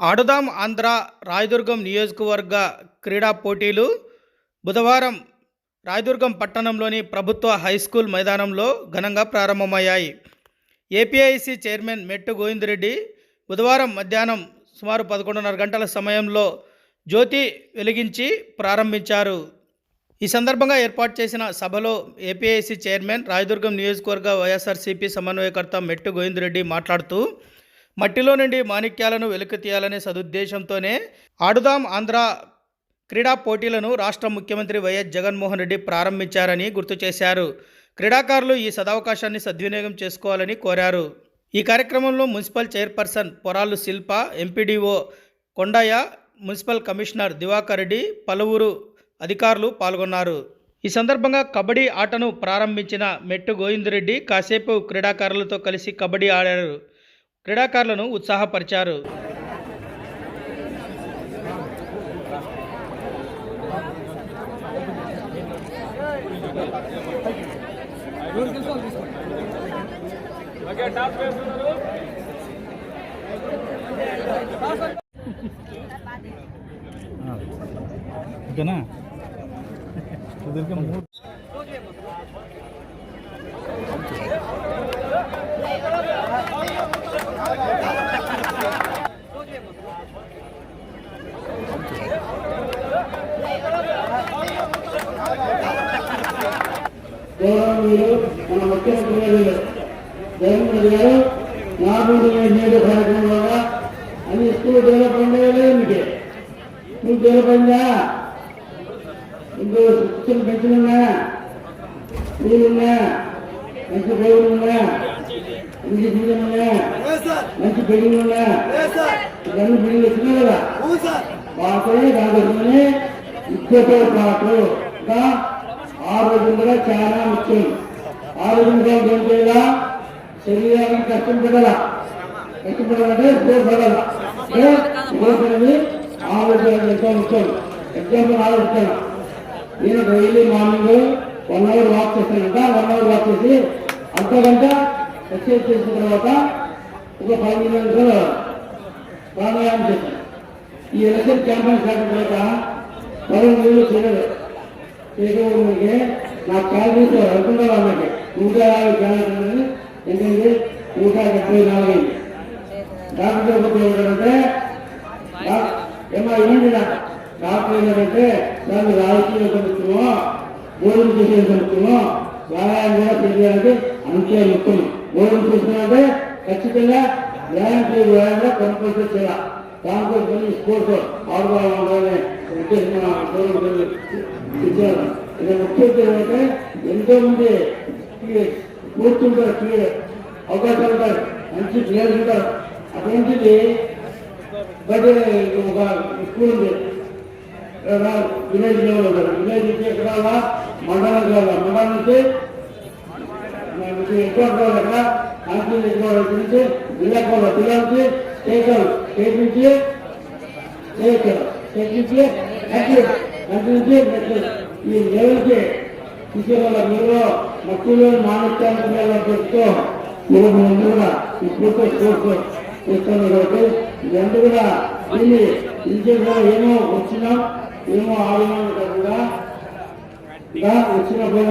ఆడుదాం ఆంధ్ర రాయదుర్గం నియోజకవర్గ క్రీడా పోటీలు. బుధవారం రాయదుర్గం పట్టణంలోని ప్రభుత్వ హైస్కూల్ మైదానంలో ఘనంగా ప్రారంభమయ్యాయి. ఏపీఐసి చైర్మన్ మెట్టు గోవిందరెడ్డి బుధవారం మధ్యాహ్నం సుమారు పదకొండున్నర గంటల సమయంలో జ్యోతి వెలిగించి ప్రారంభించారు. ఈ సందర్భంగా ఏర్పాటు చేసిన సభలో ఏపీఐసి చైర్మన్ రాయదుర్గం నియోజకవర్గ వైఎస్ఆర్సీపీ సమన్వయకర్త మెట్టు గోవిందరెడ్డి మాట్లాడుతూ మట్టిలో నుండి మాణిక్యాలను వెలికి తీయాలనే సదుద్దేశంతోనే ఆడుదాం ఆంధ్ర క్రీడా పోటీలను రాష్ట్ర ముఖ్యమంత్రి వైఎస్ జగన్మోహన్ రెడ్డి ప్రారంభించారని గుర్తు చేశారు. క్రీడాకారులు ఈ సదవకాశాన్ని సద్వినియోగం చేసుకోవాలని కోరారు. ఈ కార్యక్రమంలో municipal chairperson Poralu Shilpa MPDO Kondaiah municipal commissioner Divakar Reddy పలువురు అధికారులు పాల్గొన్నారు. ఈ సందర్భంగా కబడ్డీ ఆటను ప్రారంభించిన మెట్టు గోవిందరెడ్డి కాసేపు క్రీడాకారులతో కలిసి కబడ్డీ ఆడారు. క్రీడాకారులను ఉత్సాహపరిచారు. ఓకేనా? గౌరవనీయులు మన ముఖ్యమంత్రి వర్యులు జగన్మోహన్ గారు నాలుగు నేడు కార్యక్రమంలో అన్ని స్కూల్ డెవలప్మెంట్ లేదు మీకు స్కూల్ డెవలప్మెంటా ఇంకో శిక్షణ పెంచులున్నా స్కూలున్నా మంచి బోర్డు ఉన్నా ఇంగ్లీష్ మీడియం ఉన్నా మంచి బిల్డింగ్ ఉన్నా ఇవన్నీ బిల్డింగ్ వచ్చినాయి కదా వాటిని దానికోసమని ఇద్దరితో పాటు ఇంకా ఆరోగ్యం కూడా చాలా ముఖ్యం ఆరోగ్యం కోసం ఏం చేయాలా శరీరాన్ని కష్టపడాల కష్టపడాలంటే ఉపయోగపడాల ఉపయోగపడింది ఆరోగ్యం ఎంతో ముఖ్యం ఎగ్జాంపుల్ ఆలోచిస్తాను నేను daily morning one hour walk చేస్తానంట one hour walk చేసి అర్ధ గంట ఎక్సర్సైజ్ చేసిన తర్వాత ఒక పది నిమిషాలు ప్రాణాయామం చేస్తాను ఈ ఎలక్షన్ క్యాంపెయిన్ స్టార్ట్ తర్వాత పదకొండు వేలు చేయలేదు చేయకపోతే నా క్యాలరీస్ అనుకున్నా వాళ్ళకి నూట యాభై క్యాలరీస్ ఎందుకంటే నూట డెబ్బై నాలుగు అయింది డాక్టర్ దగ్గర ఏంటంటే ఏమో ఏమండి డాక్టర్ ఏంటంటే దాన్ని రాజకీయ సముద్రమో భోజనం చేసే సముద్రమో వ్యాయామం కూడా చేయాలంటే అంతే ముఖ్యం. భోజనం చేస్తున్నారంటే ఖచ్చితంగా వ్యాయామం చేయ వ్యాయామం కంపల్సరీ చేయాలి. దానికోసం కొన్ని స్పోర్ట్స్ ఆడుకోవాలని ఉద్దేశం ఇచ్చారు ఇది ముఖ్యం ఏంటంటే ఎంతో మంది కూర్చుంటారు అవకాశాలు ఉంటారు మంచి ప్లేయర్స్ ఉంటారు. అటువంటిది బట్ ఒక స్కూల్ ఉంది. విలేజ్ లెవెల్ ఉంటారు. విలేజ్ నుంచి ఎక్కడ మండలం కావాలి మండలం నుంచి ఎక్కువ కావాలి ఎక్కడ కాన్స్టిట్యూషన్ ఎక్కువ నుంచి జిల్లా కావాలి జిల్లా స్టేట్ నుంచి స్టేట్ స్టేట్ నుంచి కంట్రీ కంట్రీ నుంచి ఈ లెవెల్కి తీసుకెళ్ళాల మీరు పెడుతూ మీరు ముందు కూడా ఈ కాబట్టి ఇదంతా కూడా దీన్ని ఇంట్లో ఏమో వచ్చినా ఏమో ఆడినాం కాకుండా వచ్చిన పోయిన